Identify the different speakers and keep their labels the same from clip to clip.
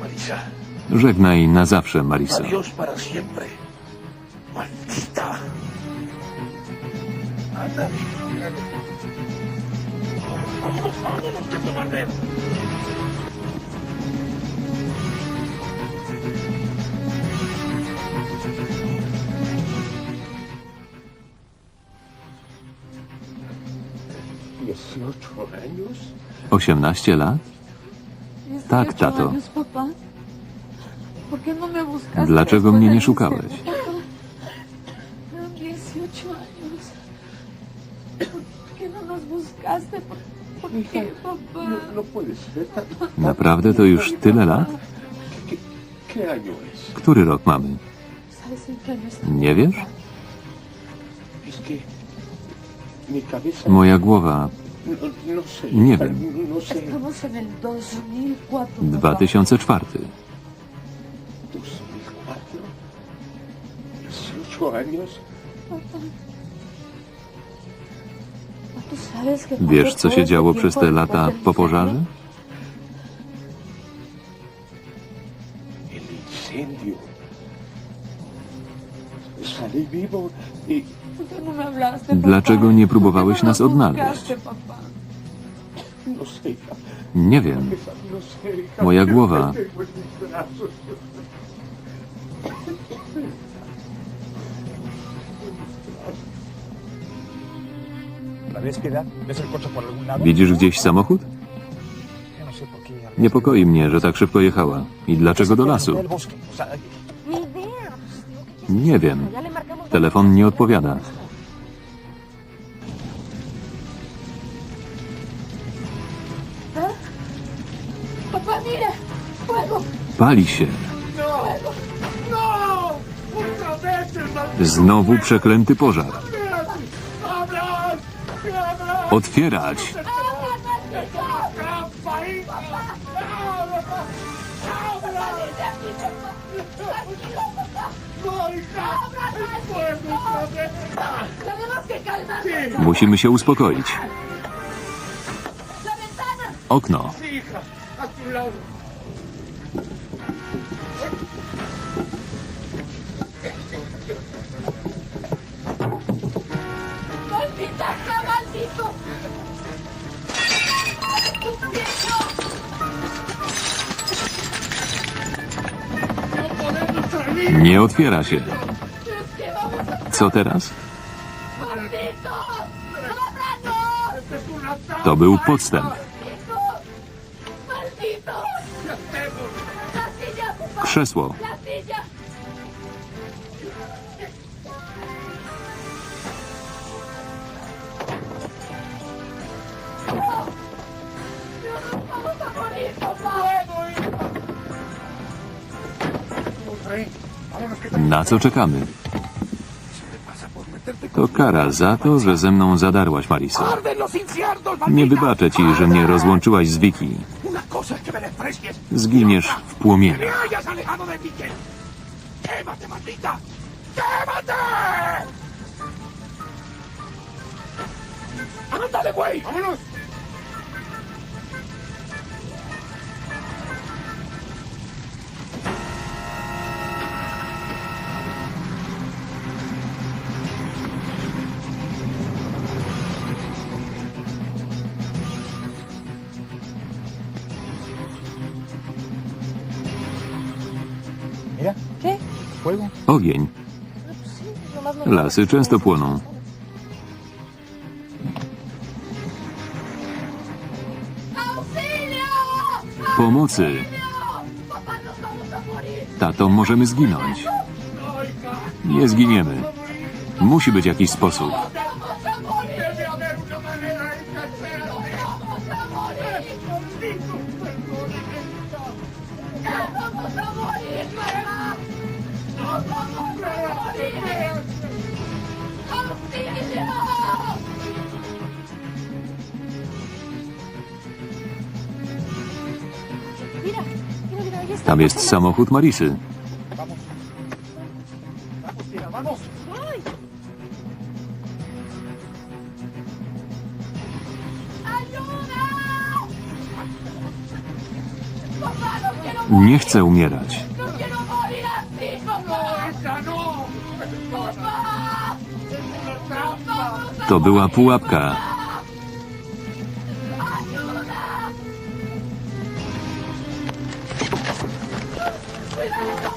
Speaker 1: Marisa.
Speaker 2: Żegnaj na zawsze, Mariso.
Speaker 1: Adiós para siempre. Maldita.
Speaker 2: Dlaczego mnie nie szukałeś? Naprawdę to już tyle lat? Który rok mamy? Nie wiesz? Moja głowa. Nie wiem.
Speaker 3: 2004.
Speaker 1: 18 años.
Speaker 3: Papá. ¿No tú sabes que
Speaker 2: Wiesz, co się działo przez te lata po pożarze?
Speaker 1: El incendio. Salí vivo y
Speaker 3: ¿Por qué no?
Speaker 2: Dlaczego nie próbowałeś
Speaker 3: ¿Por qué no
Speaker 2: nas odnaleźć?
Speaker 1: no.
Speaker 2: Nie wiem.
Speaker 1: No hija.
Speaker 2: Moja głowa. Widzisz gdzieś samochód?
Speaker 4: No arriesga-
Speaker 2: Niepokoi mnie, że tak szybko jechała. I dlaczego do lasu?
Speaker 4: Del bosque. O sea,
Speaker 5: Ni idea. Pues, digo, ¿qué quieres
Speaker 2: Nie wiem. Telefon nie odpowiada.
Speaker 3: Fuego.
Speaker 2: Pali się.
Speaker 1: ¡No!
Speaker 2: Znowu przeklęty pożar.
Speaker 3: Calmarnos.
Speaker 2: Musimy się uspokoić. Okno. Nie otwiera się. Co teraz? To był podstęp. Krzesło. Na co czekamy? To kara za to, że ze mną zadarłaś, Mariso.
Speaker 1: ¡Arden los infiernos,
Speaker 2: Nie wybaczę ci, że mnie rozłączyłaś z
Speaker 1: desprecies.
Speaker 2: Zginiesz w
Speaker 1: ¡Que me
Speaker 2: płomieniach.
Speaker 1: ¡Ándale, güey! ¡Vámonos!
Speaker 2: Ogień. Lasy często płoną. Pomocy! Tato, możemy zginąć. Nie zginiemy. Musi być jakiś sposób.
Speaker 3: ¡Vamos a
Speaker 2: Tam jest samochód Marisy.
Speaker 4: Vamos, tía, vamos.
Speaker 3: ¡Ayuda! ¡Papá, no quiero Nie chcę umierać. To była pułapka.
Speaker 1: Thank you.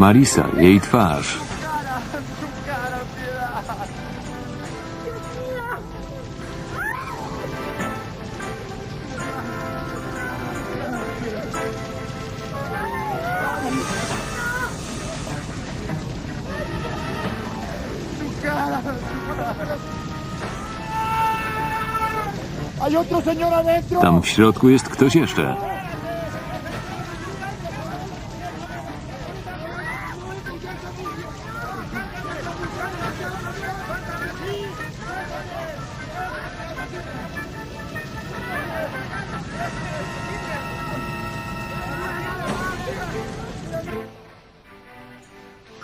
Speaker 3: ¡Marisa, jej twarz. Tam w środku jest ktoś jeszcze.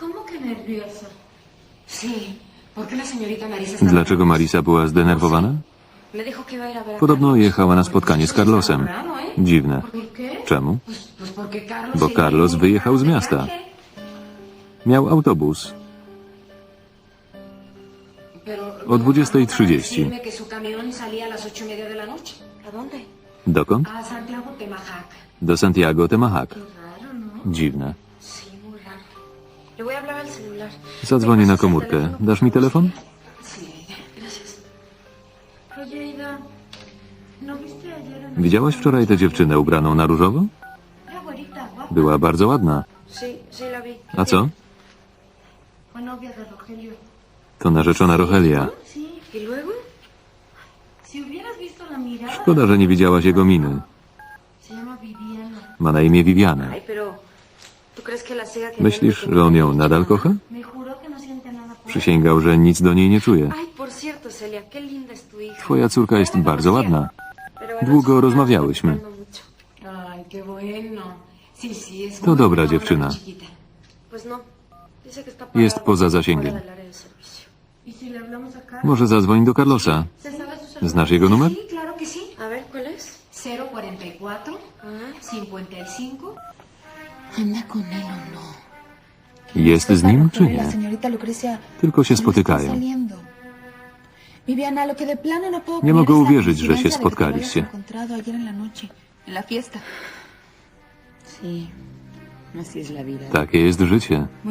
Speaker 6: ¿Cómo que nerviosa? Sí. ¿Por qué la señorita Marisa está
Speaker 3: Dlaczego Marisa była zdenerwowana? Podobno jechała na spotkanie z Carlosem. Dziwne. Czemu? Bo Carlos wyjechał z miasta. Miał autobus. O 20:30.
Speaker 6: Dime que su camión salía a las ocho y media de la noche. ¿A dónde?
Speaker 3: Dokąd? Do Santiago
Speaker 6: ¿no?
Speaker 3: Dziwne. Zadzwonię na
Speaker 6: ¿Me pasas el
Speaker 3: komórkę. Dasz mi telefon? Widziałaś wczoraj tę dziewczynę ubraną na różowo? Była bardzo ładna. A co? To narzeczona Rogelia. Szkoda, że nie widziałaś jego miny. Ma na imię Viviana.
Speaker 6: Ay, pero... ¿Tú crees que la siga queriendo
Speaker 3: Myślisz, że on ją nadal kocha? Przysięgał, że nic do niej nie czuje. Twoja córka jest bardzo ładna. Długo rozmawiałyśmy. To dobra dziewczyna. Jest poza zasięgiem. Może zadzwoń do Carlosa. Znasz jego numer?
Speaker 7: Sí, claro que sí.
Speaker 6: A ver, ¿cuál es?
Speaker 7: 044 55. ¿Anda con él o?
Speaker 3: Jest z nim czy nie? Tylko się spotykają. Nie
Speaker 7: creer
Speaker 3: mogę uwierzyć, że się spotkaliście. Takie jest życie.
Speaker 7: ¿y,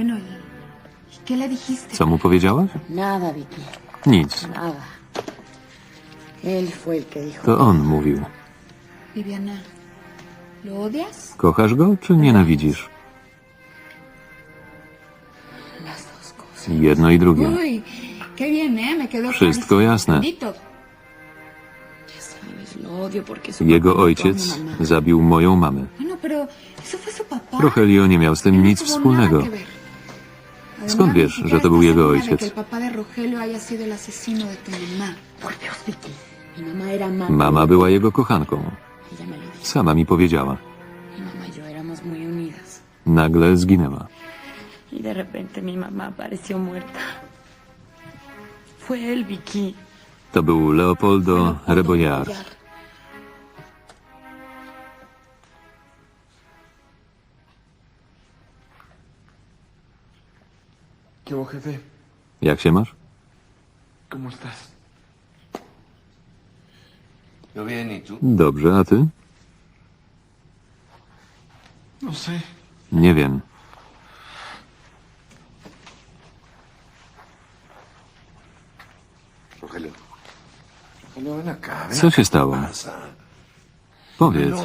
Speaker 7: y?
Speaker 3: Co mu powiedziałaś? Nic. To on mówił.
Speaker 7: Viviana, ¿lo odias?
Speaker 3: Kochasz go czy nienawidzisz? Jedno i drugie.
Speaker 7: ¿Eh?
Speaker 3: Wszystko jasne. Jego ojciec zabił moją mamę. Rogelio nie miał z tym
Speaker 7: No
Speaker 3: nic wspólnego. Skąd wiesz, że to był jego ojciec? Mama była jego kochanką. Sama mi powiedziała.
Speaker 8: Y.
Speaker 3: Nagle zginęła.
Speaker 8: Y de repente mi mamá apareció muerta.
Speaker 3: To był Leopoldo Reboyar.
Speaker 1: ¿Qué hubo, jefe?
Speaker 3: Jak się masz?
Speaker 1: ¿y?
Speaker 3: Dobrze, a ty?
Speaker 1: No.
Speaker 3: Nie wiem.
Speaker 1: Rogelio. Rogelio, ven acá. Ven
Speaker 3: Co się stało? Powiedz.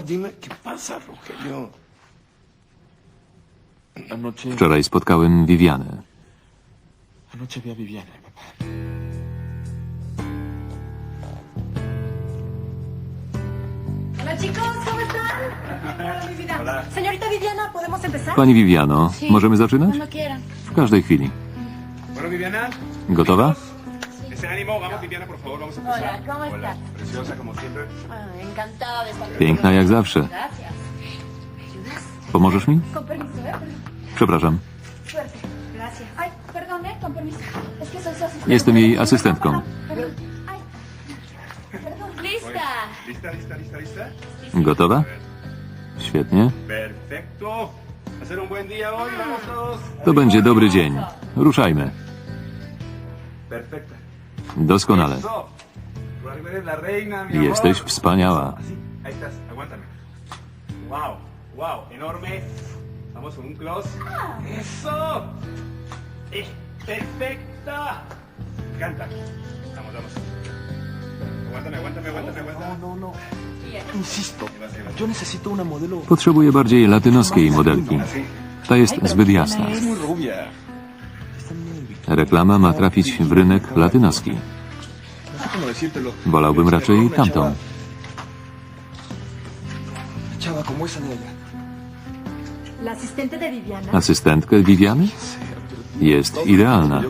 Speaker 1: No,
Speaker 3: Wczoraj spotkałem Vivianę.
Speaker 1: anoche vi a Viviana, papá.
Speaker 6: Hola chicos, ¿cómo están? Hola, mi vida. Señorita Viviana, ¿podemos empezar?
Speaker 3: Pani Viviano, możemy zaczynać?
Speaker 7: Cuando quieran.
Speaker 3: W każdej chwili.
Speaker 9: Viviana,
Speaker 3: Gotowa?
Speaker 9: Ese ánimo. Vamos, Viviana, por favor, vamos a empezar.
Speaker 6: Hola, ¿cómo estás?
Speaker 9: Preciosa, como siempre.
Speaker 6: Ah, encantada de estar
Speaker 3: Piękna jak zawsze.
Speaker 6: Gracias.
Speaker 3: Pomożesz mi?
Speaker 6: Con permiso, ¿eh?
Speaker 3: Przepraszam.
Speaker 6: Suerte. Gracias. Ay, perdón, ¿eh? Con permiso. Es que soy su asistente.
Speaker 3: Jestem jej asystentką.
Speaker 6: Perdón. Ay. Perdón. Lista.
Speaker 9: ¿Lista, lista, lista, lista?
Speaker 3: Gotowa? Świetnie.
Speaker 9: Perfecto. Hacer un buen día hoy, vamos todos.
Speaker 3: To będzie dobry dzień. Ruszajmy.
Speaker 9: Perfecta.
Speaker 3: Doskonale. Jesteś wspaniała.
Speaker 9: Así, ahí estás, aguántame. Wow, wow, enorme. Vamos con un close. Eso. Eh, perfecta. Me encanta. Vamos, vamos. Aguántame, aguántame, aguántame, aguántame.
Speaker 1: No, no. Insisto, yo necesito una modelo
Speaker 3: Potrzebuję bardziej latynoskiej modelki. Ta jest zbyt jasna. Reklama ma trafić w rynek latynoski.
Speaker 1: No.
Speaker 3: Wolałbym raczej tamtą. Asystentkę Viviany? Jest idealna.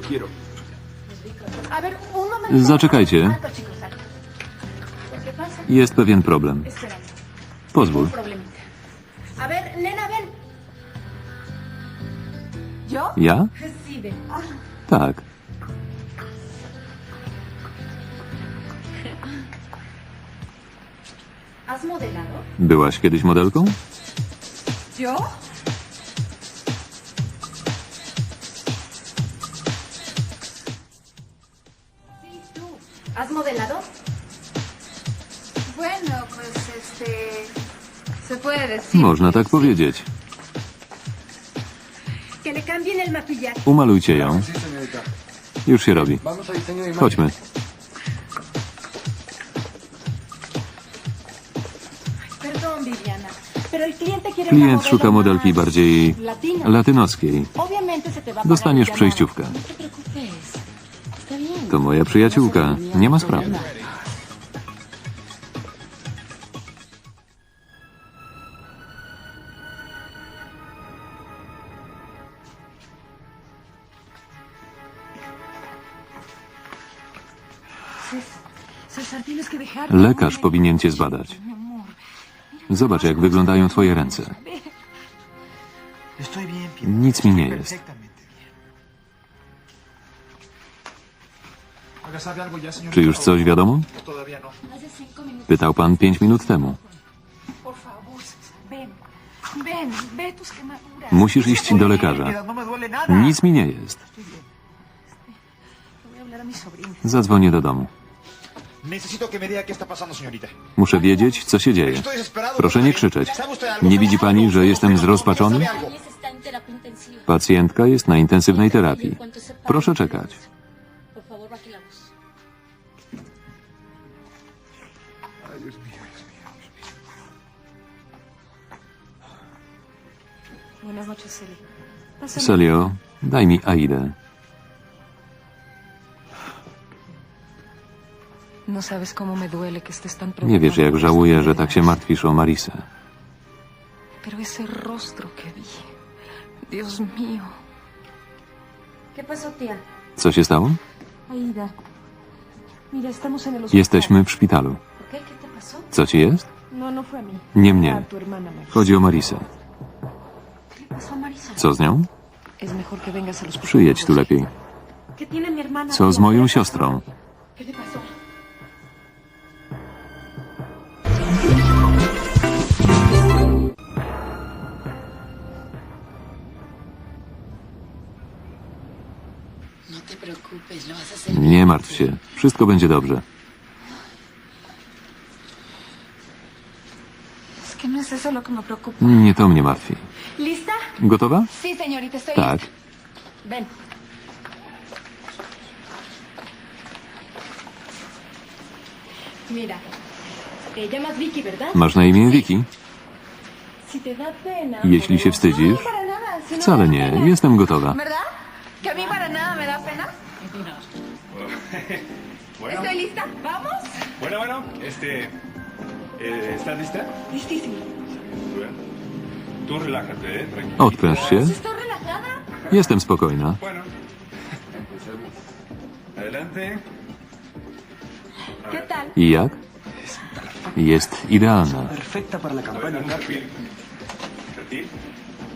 Speaker 3: Zaczekajcie. Jest pewien problem. Pozwól. Ja? Tak. Byłaś kiedyś modelką?
Speaker 7: Bueno, pues este. Se puede decir.
Speaker 3: Można tak powiedzieć. Umalujcie ją. Już się robi. Chodźmy. Klient szuka modelki bardziej latynoskiej. Dostaniesz przejściówkę.
Speaker 7: No.
Speaker 3: To moja przyjaciółka. Nie ma sprawy. Lekarz powinien cię zbadać. Zobacz, jak wyglądają twoje ręce. Nic mi nie jest. Czy już coś wiadomo? Pytał pan pięć minut temu. Musisz iść do lekarza. Nic mi nie jest. Zadzwonię do domu. Muszę wiedzieć, co się dzieje. Proszę nie krzyczeć. Nie widzi pani, że jestem zrozpaczony? Pacjentka jest na intensywnej terapii. Proszę czekać.
Speaker 6: Buenas noches.
Speaker 3: Celio, daj mi Aidę. Nie wiesz, jak żałuję, że tak się martwisz o Marisę. Co się stało? Jesteśmy w szpitalu. Co ci jest?
Speaker 6: No, no.
Speaker 3: Nie mnie. Chodzi o Marisę. Co z nią? Przyjedź tu lepiej. Co z moją siostrą? Nie martw się. Wszystko będzie dobrze.
Speaker 2: No.
Speaker 3: Nie to mnie martwi. Gotowa? Tak. Masz na imię Vicky? Jeśli się wstydzisz? Wcale nie. Jestem gotowa.
Speaker 9: Bueno,
Speaker 6: ¿Estoy lista? ¿Vamos?
Speaker 9: bueno, bueno, este... eh, ¿Estás lista?
Speaker 6: Listísimo.
Speaker 9: Bueno. Tú relájate, ¿eh? Tranquila.
Speaker 3: Odpręż się.
Speaker 6: ¿Estoy relajada?
Speaker 3: Jestem spokojna.
Speaker 9: Bueno. Adelante.
Speaker 6: ¿Qué tal?
Speaker 3: I jak? Jest idealna.
Speaker 9: Perfecta para la campaña.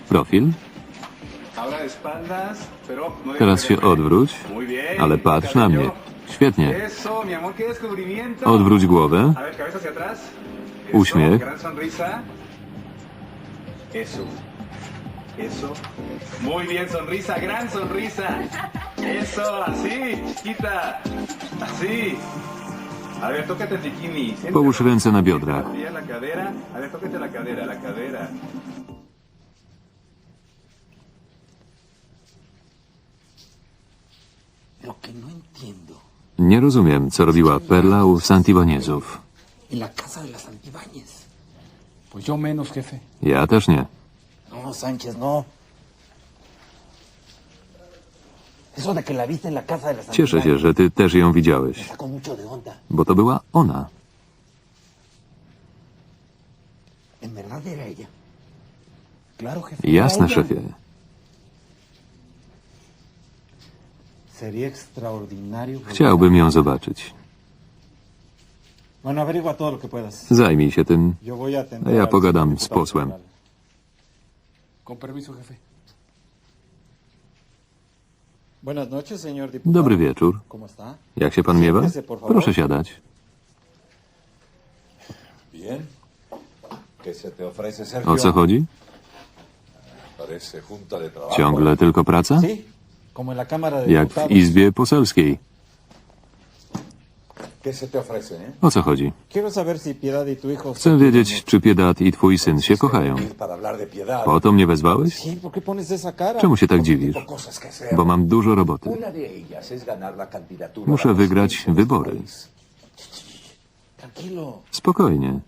Speaker 3: Profil? Teraz
Speaker 9: de
Speaker 3: się odwróć, ale patrz na mnie. Świetnie. Odwróć głowę. Uśmiech.
Speaker 9: Gran sonrisa. Eso. Eso. Muy bien, sonrisa, gran sonrisa. Eso, así, chiquita. Así. A ver, tócate el bikini. Siéntelo.
Speaker 3: Połóż ręce na biodrach.
Speaker 9: Apoya la cadera. A ver, tócate la cadera, la cadera.
Speaker 1: Lo que no entiendo.
Speaker 3: Nie rozumiem, co robiła Perla u Santibaniezów.
Speaker 1: Pues yo menos, jefe.
Speaker 3: Ja też nie.
Speaker 1: No, Sánchez, no.
Speaker 3: Cieszę się, że ty też ją widziałeś, bo to była ona. Jasne, szefie. Chciałbym ją zobaczyć. Zajmij się tym.
Speaker 10: A
Speaker 3: ja pogadam z posłem. Dobry wieczór. Jak się pan miewa? Proszę siadać. O co chodzi? Ciągle tylko praca? Jak w. Izbie Poselskiej.
Speaker 11: ¿Qué se te ofrece, eh?
Speaker 3: O co chodzi?
Speaker 10: Piedad y.
Speaker 3: Chcę wiedzieć, czy Piedat i twój syn się kochają.
Speaker 11: Piedad.
Speaker 3: Po to mnie wezwałeś? Czemu się tak dziwisz? Bo mam dużo roboty. Muszę wygrać wybory. Spokojnie.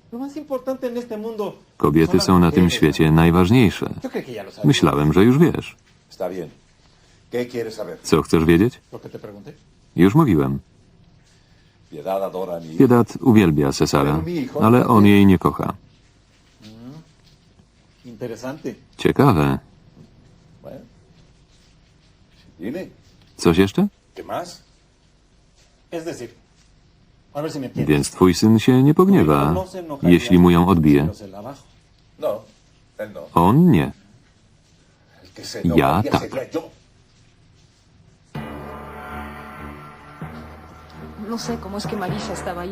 Speaker 3: Kobiety są na tym świecie najważniejsze. Myślałem, że już wiesz. Co chcesz wiedzieć? Już mówiłem. Piedat uwielbia Cesara, ale on jej nie kocha.
Speaker 10: Interesante.
Speaker 3: Ciekawe. Coś jeszcze? Więc twój syn się nie pogniewa,
Speaker 10: No
Speaker 3: jeśli mu ją odbije.
Speaker 11: No, no.
Speaker 3: On nie. Ya,
Speaker 11: enojaría
Speaker 3: tak.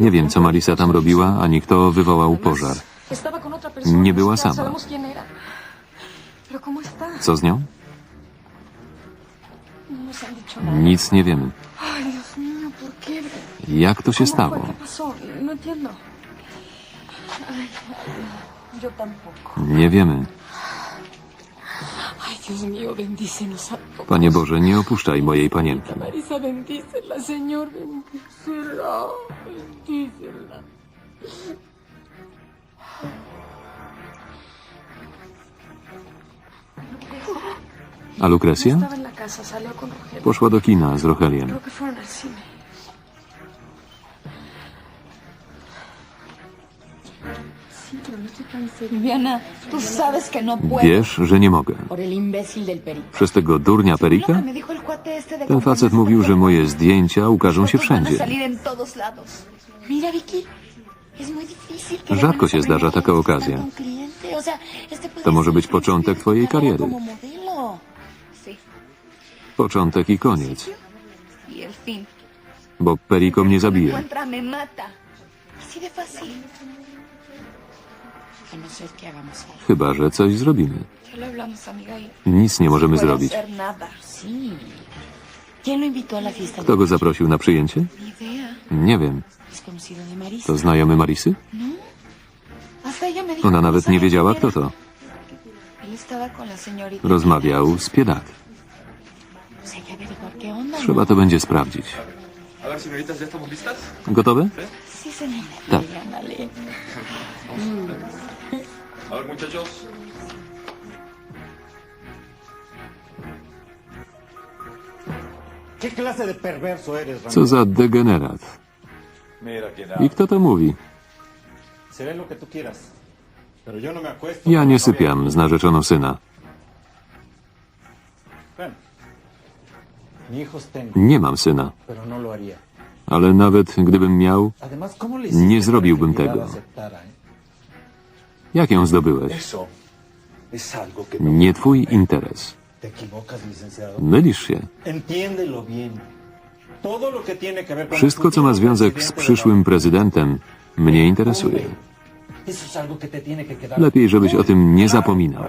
Speaker 3: Nie wiem, co Marisa tam robiła, ani kto wywołał pożar. Nie
Speaker 2: ni
Speaker 3: była sama. Co z nią?
Speaker 2: No.
Speaker 3: Nic nie wiemy. Jak to się
Speaker 2: ¿Cómo
Speaker 3: stało?
Speaker 2: fue? ¿Qué
Speaker 3: Panie Boże, nie opuszczaj mojej panienki.
Speaker 2: Bendícela. Bendícela.
Speaker 3: A
Speaker 2: Rogelio.
Speaker 3: Poszła do kina z Rocheliem. Wiesz, że nie mogę.
Speaker 6: Perico.
Speaker 3: Przez tego durnia Perika? Ten facet mówił, że moje zdjęcia ukażą się wszędzie. Rzadko się zdarza taka okazja. To może być początek twojej kariery. Początek i koniec.
Speaker 6: Y.
Speaker 3: Bo Periko mnie zabije. Chyba, że coś zrobimy. Nic nie możemy zrobić. Kto go zaprosił na przyjęcie? Nie wiem. To znajomy Marisy? Ona nawet nie wiedziała, kto to. Rozmawiał z
Speaker 7: onda.
Speaker 3: Trzeba to będzie sprawdzić. Gotowe? Tak.
Speaker 9: A ver, muchachos.
Speaker 3: Co za degenerat. I kto to mówi?
Speaker 10: No.
Speaker 3: Ja nie
Speaker 10: novia
Speaker 3: sypiam z narzeczoną syna. Nie mam syna.
Speaker 10: no.
Speaker 3: Ale nawet gdybym miał,
Speaker 10: Además, ¿cómo le
Speaker 3: Nie zrobiłbym tego. Jak ją zdobyłeś? Nie twój interes. Mylisz się. Wszystko, co ma związek z przyszłym prezydentem, mnie interesuje. Lepiej, żebyś o tym nie zapominał.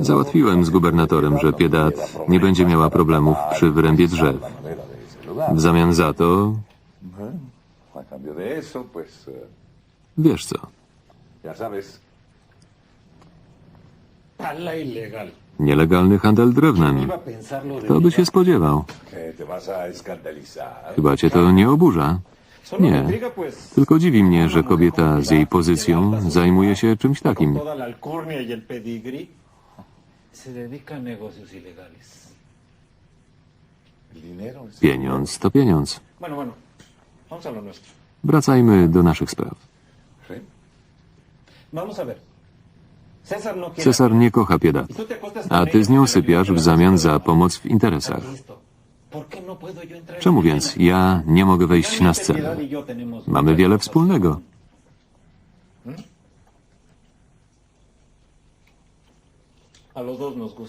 Speaker 3: Załatwiłem z gubernatorem, że Piedat nie będzie miała problemów przy wyrębie drzew. W zamian za to,
Speaker 11: eh,
Speaker 3: wiesz co, nielegalny handel drewnem. Kto by się spodziewał? Chyba cię to nie oburza. Nie. Tylko dziwi mnie, że kobieta z jej pozycją zajmuje się czymś takim.
Speaker 10: y.
Speaker 3: Pieniądz to pieniądz. Wracajmy do naszych spraw.
Speaker 10: César no.
Speaker 3: Cesar nie kocha Piedat,
Speaker 10: Y
Speaker 3: a ty z nią
Speaker 10: para
Speaker 3: sypiasz w zamian za pomoc w interesach. Czemu
Speaker 10: escena?
Speaker 3: więc ja nie mogę wejść na scenę?
Speaker 10: Y
Speaker 3: Mamy wiele wspólnego.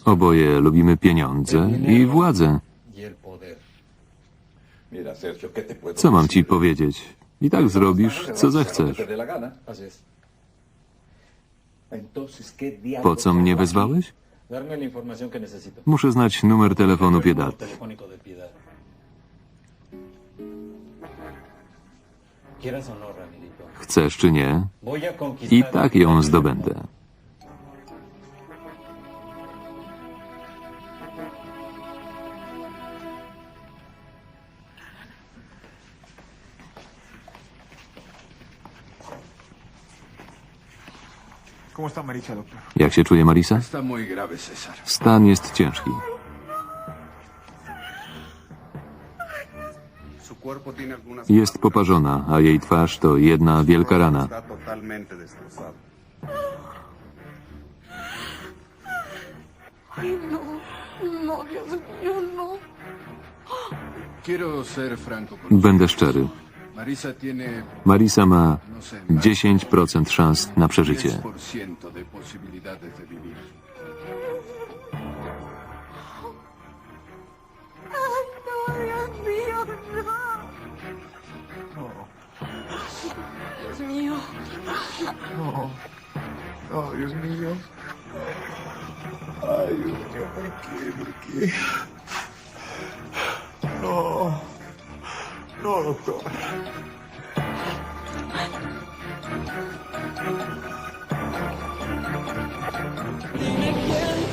Speaker 3: Oboje lubimy pieniądze i władzę.
Speaker 10: Y el poder.
Speaker 11: Mira, Sergio, ¿qué te puedo
Speaker 3: Co mam ci powiedzieć? I tak zrobisz, co zechcesz.
Speaker 11: que te dé la gana.
Speaker 10: Así es.
Speaker 11: Entonces, ¿qué diablos
Speaker 3: Po co mnie wezwałeś? Muszę znać numer telefonu Piedat. Chcesz czy nie, i tak ją zdobędę. Jak się czuje Marisa? Stan jest ciężki. Jest poparzona, a jej twarz to jedna wielka rana.
Speaker 6: No. No, no.
Speaker 3: Będę szczery.
Speaker 1: Marisa
Speaker 3: ma
Speaker 1: no sé,
Speaker 3: 10% szans na przeżycie.
Speaker 12: Oh, Dios mío. Ay, Dios mío, ¿por qué? ¿Por qué? No. No, doctor.
Speaker 6: Ay,